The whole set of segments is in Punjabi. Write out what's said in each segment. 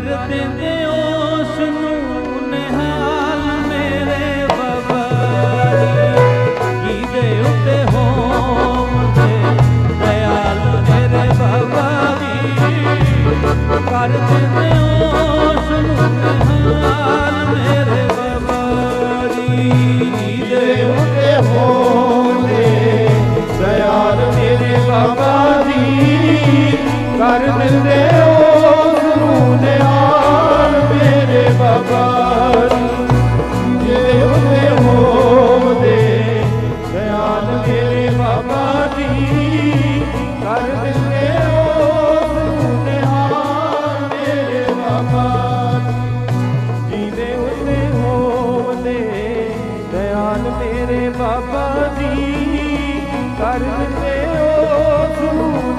ਕਰ ਦਿੰਦੇ ਉਸ ਨੂੰ ਨਿਹਾਰ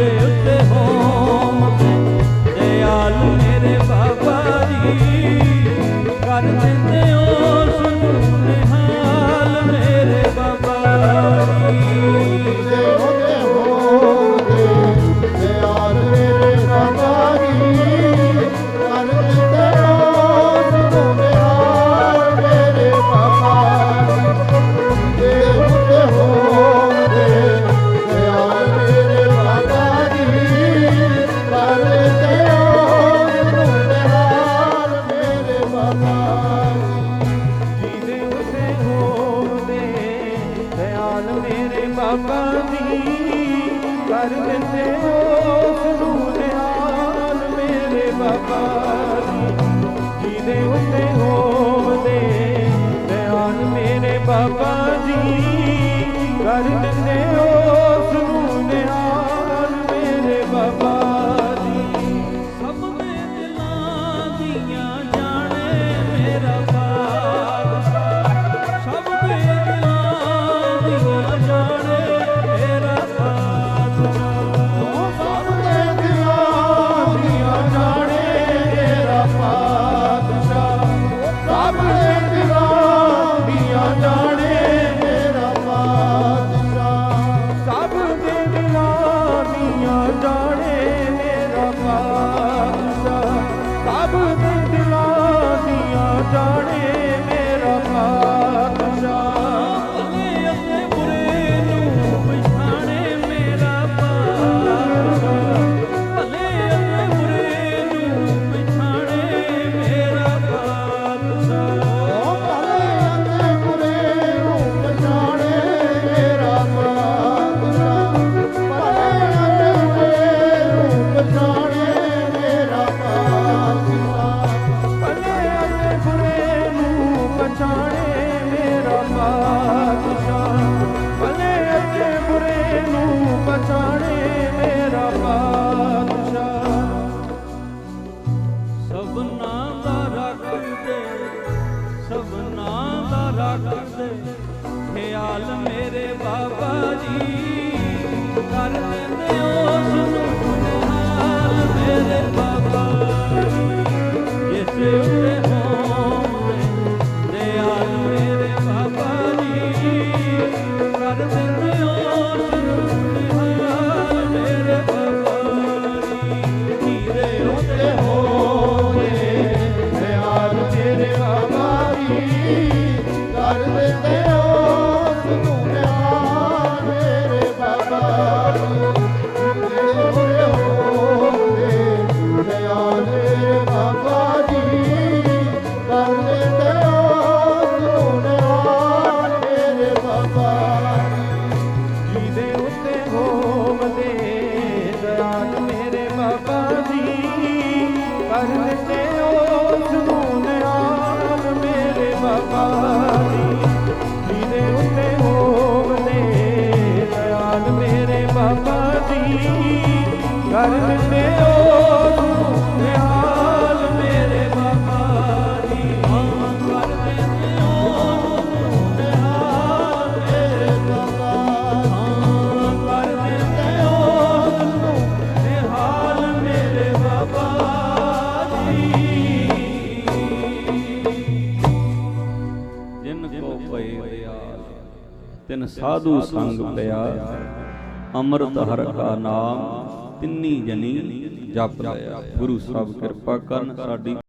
Deus, Deus. ਦੀ ਕਰ ਲੈਂਦੇ ਉਸ ਨੂੰ ਮੇਰੇ ਬਾਬਾ ਜਿਹਦੇ ਉੱਤੇ ਹੋਵਦੇ ਮੇਰੇ ਬਾਬਾ ਜੀ, ਕਰ ਲੈਂਦੇ ਸਭਨਾ ਦਾ ਰੱਖ ਖਿਆਲ ਮੇਰੇ ਬਾਬਾ ਜੀ ਕਰ Garde te Baba. ਬਿਆਸ ਤਿਨ ਸਾਧੂ ਸੰਗ ਪਿਆ ਅੰਮ੍ਰਿਤ ਹਰ ਕਾ ਨਾਮ, ਤਿੰਨੀ ਜਨੀ ਜਪ ਲਿਆ ਗੁਰੂ ਸਾਹਿਬ ਕਿਰਪਾ ਕਰਨ ਸਾਡੀ